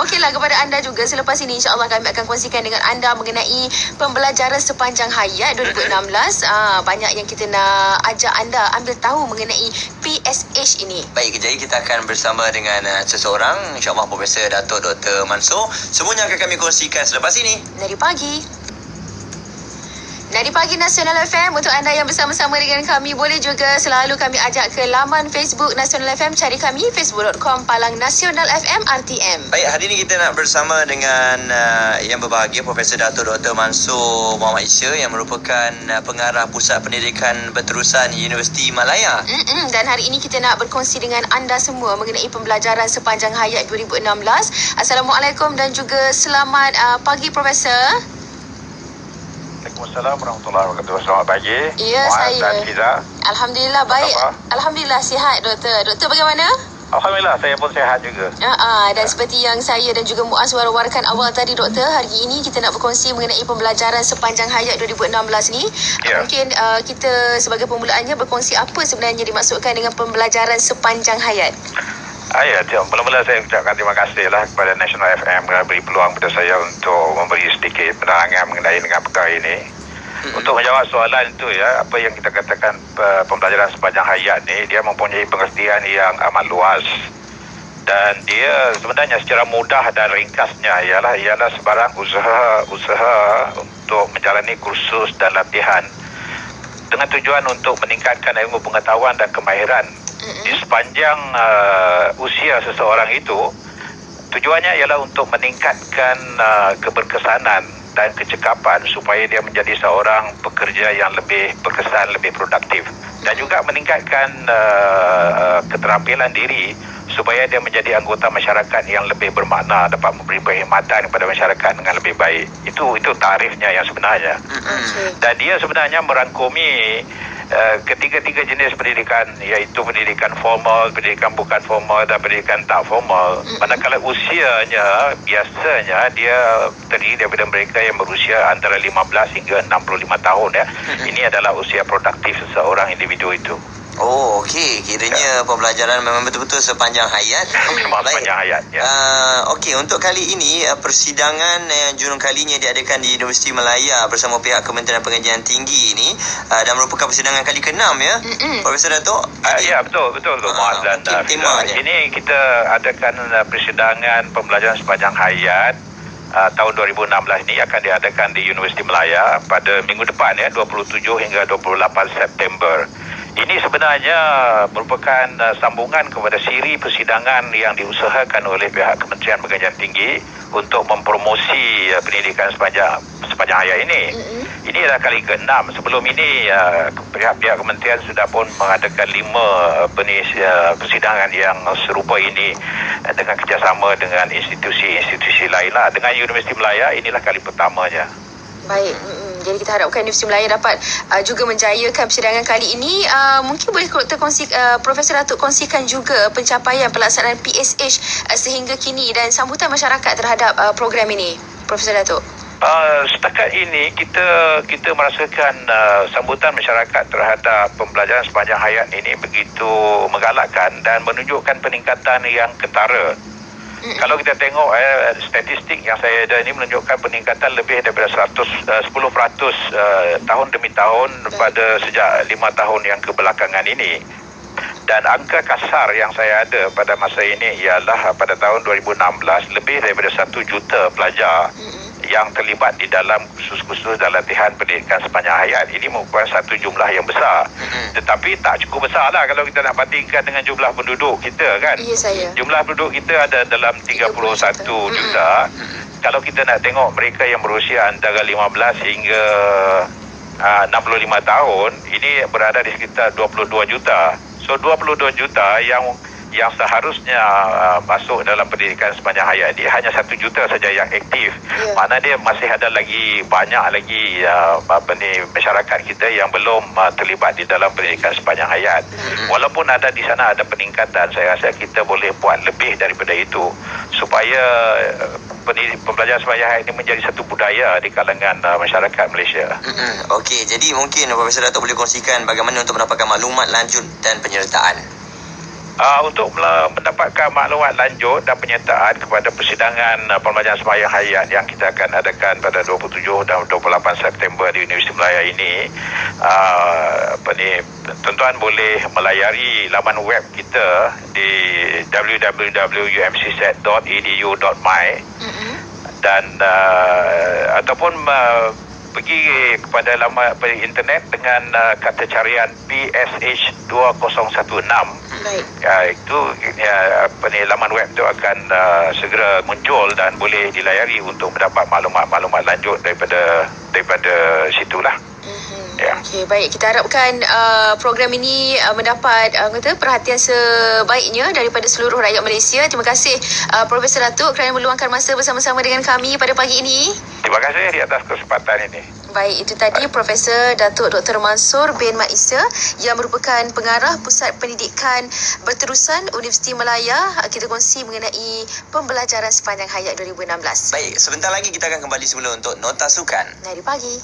Okeylah kepada anda juga selepas ini insya-Allah kami akan kongsikan dengan anda mengenai pembelajaran sepanjang hayat 2016. Ah banyak yang kita nak ajak anda ambil tahu mengenai PSH ini. Baik, jadi kita akan bersama dengan uh, seseorang, insyaAllah Profesor Datuk Dr. Mansur. Semuanya akan kami kongsikan selepas ini. Dari pagi. Dari Pagi Nasional FM untuk anda yang bersama-sama dengan kami boleh juga selalu kami ajak ke laman Facebook Nasional FM cari kami facebook.com palang Nasional FM RTM. Baik, hari ini kita nak bersama dengan uh, yang berbahagia Profesor Datuk Dr. Mansur Muhammad Isya yang merupakan uh, pengarah Pusat Pendidikan Berterusan Universiti Malaya. Mm-mm, dan hari ini kita nak berkongsi dengan anda semua mengenai pembelajaran sepanjang hayat 2016. Assalamualaikum dan juga selamat uh, pagi Profesor. Waalaikumsalam warahmatullahi wabarakatuh. Selamat pagi. Ya, Muaz saya. dan Fiza. Alhamdulillah baik. khabar? Alhamdulillah sihat doktor. Doktor bagaimana? Alhamdulillah, saya pun sihat juga. Uh, uh, dan seperti yang saya dan juga Muaz war-warkan awal tadi doktor, hari ini kita nak berkongsi mengenai pembelajaran sepanjang hayat 2016 ni. Ya. Mungkin uh, kita sebagai permulaannya berkongsi apa sebenarnya dimaksudkan dengan pembelajaran sepanjang hayat. Ah, ya, mula-mula saya ucapkan terima kasih lah kepada National FM kerana beri peluang kepada saya untuk memberi sedikit penerangan mengenai dengan perkara ini. Untuk menjawab soalan itu ya, apa yang kita katakan uh, pembelajaran sepanjang hayat ni, dia mempunyai pengertian yang amat luas. Dan dia sebenarnya secara mudah dan ringkasnya ialah ialah sebarang usaha-usaha untuk menjalani kursus dan latihan dengan tujuan untuk meningkatkan ilmu pengetahuan dan kemahiran di sepanjang uh, usia seseorang itu tujuannya ialah untuk meningkatkan uh, keberkesanan dan kecekapan supaya dia menjadi seorang pekerja yang lebih berkesan, lebih produktif dan juga meningkatkan uh, uh, keterampilan diri supaya dia menjadi anggota masyarakat yang lebih bermakna dapat memberi perkhidmatan kepada masyarakat dengan lebih baik. Itu itu tarifnya yang sebenarnya. Dan dia sebenarnya merangkumi uh, ketiga-tiga jenis pendidikan iaitu pendidikan formal, pendidikan bukan formal dan pendidikan tak formal. Manakala usianya biasanya dia terdiri daripada mereka yang berusia antara 15 hingga 65 tahun ya. Ini adalah usia produktif seseorang individu itu. Oh, okey. Kiranya pembelajaran memang betul-betul sepanjang hayat. Memang sepanjang hayat ya. Uh, okey, untuk kali ini uh, persidangan yang jurung kalinya diadakan di Universiti Malaya bersama pihak Kementerian Pengajian Tinggi ini uh, dan merupakan persidangan kali ke-6 ya. Mm-mm. Profesor Datuk. Jadi- ya betul betul betul Muaz dan mungkin uh, Fiza. temanya. Ini kita adakan uh, persidangan pembelajaran sepanjang hayat uh, tahun 2016 ini akan diadakan di Universiti Melaya pada minggu depan ya 27 hingga 28 September. Ini sebenarnya merupakan uh, sambungan kepada siri persidangan yang diusahakan oleh pihak Kementerian Pengajian Tinggi untuk mempromosi uh, pendidikan sepanjang sepanjang hayat ini. Mm-mm. Ini adalah kali ke-6. Sebelum ini uh, pihak-pihak kementerian sudah pun mengadakan lima uh, benih uh, persidangan yang serupa ini uh, dengan kerjasama dengan institusi-institusi lain lah. Dengan Universiti Melaya inilah kali pertamanya. Baik. Mm-mm. Jadi kita harapkan Universiti Melaya dapat uh, juga menjayakan persidangan kali ini. Uh, mungkin boleh Dr. kongsi, uh, Profesor Datuk kongsikan juga pencapaian pelaksanaan PSH uh, sehingga kini dan sambutan masyarakat terhadap uh, program ini. Profesor Datuk. Uh, setakat ini kita kita merasakan uh, sambutan masyarakat terhadap pembelajaran sepanjang hayat ini begitu menggalakkan dan menunjukkan peningkatan yang ketara. Kalau kita tengok eh, statistik yang saya ada ini menunjukkan peningkatan lebih daripada 100 uh, 10% uh, tahun demi tahun pada sejak lima tahun yang kebelakangan ini. Dan angka kasar yang saya ada pada masa ini ialah uh, pada tahun 2016 lebih daripada 1 juta pelajar Mm-mm. Yang terlibat di dalam kursus-kursus dan latihan pendidikan sepanjang hayat. Ini merupakan satu jumlah yang besar. Mm-mm. Tetapi tak cukup besar lah kalau kita nak bandingkan dengan jumlah penduduk kita kan. Ya saya. Jumlah penduduk kita ada dalam 31 Mm-mm. juta. Kalau kita nak tengok mereka yang berusia antara 15 hingga uh, 65 tahun, ini berada di sekitar 22 juta. So 22 juta yang yang seharusnya uh, masuk dalam pendidikan sepanjang hayat ini hanya satu juta saja yang aktif. Ya. Mana dia masih ada lagi banyak lagi uh, apa ni masyarakat kita yang belum uh, terlibat di dalam pendidikan sepanjang hayat. Walaupun ada di sana ada peningkatan, saya rasa kita boleh buat lebih daripada itu supaya uh, pendidik, pembelajaran sepanjang hayat ini menjadi satu budaya di kalangan uh, masyarakat Malaysia. Mm-mm. Okey, jadi mungkin Profesor Datuk boleh kongsikan bagaimana untuk mendapatkan maklumat lanjut dan penyertaan. Uh, untuk mendapatkan maklumat lanjut dan penyertaan kepada persidangan uh, pembelajaran sembahyang hayat yang kita akan adakan pada 27 dan 28 September di Universiti Melaya ini uh, apa ni tuan-tuan boleh melayari laman web kita di www.umcset.edu.my Mm-mm. dan uh, ataupun uh, pergi kepada laman apa, internet dengan uh, kata carian PSH 2016 Baik. ya, itu ya, apa ni laman web itu akan uh, segera muncul dan boleh dilayari untuk mendapat maklumat-maklumat lanjut daripada daripada situlah. Okey, baik. Kita harapkan uh, program ini uh, mendapat uh, kata perhatian sebaiknya daripada seluruh rakyat Malaysia. Terima kasih uh, Profesor Datuk kerana meluangkan masa bersama-sama dengan kami pada pagi ini. Terima kasih di atas kesempatan ini. Baik, itu tadi Profesor Datuk Dr. Mansur bin Maisa yang merupakan pengarah Pusat Pendidikan Berterusan Universiti Melaya. Kita kongsi mengenai pembelajaran sepanjang hayat 2016. Baik, sebentar lagi kita akan kembali semula untuk Nota Sukan. Dari pagi.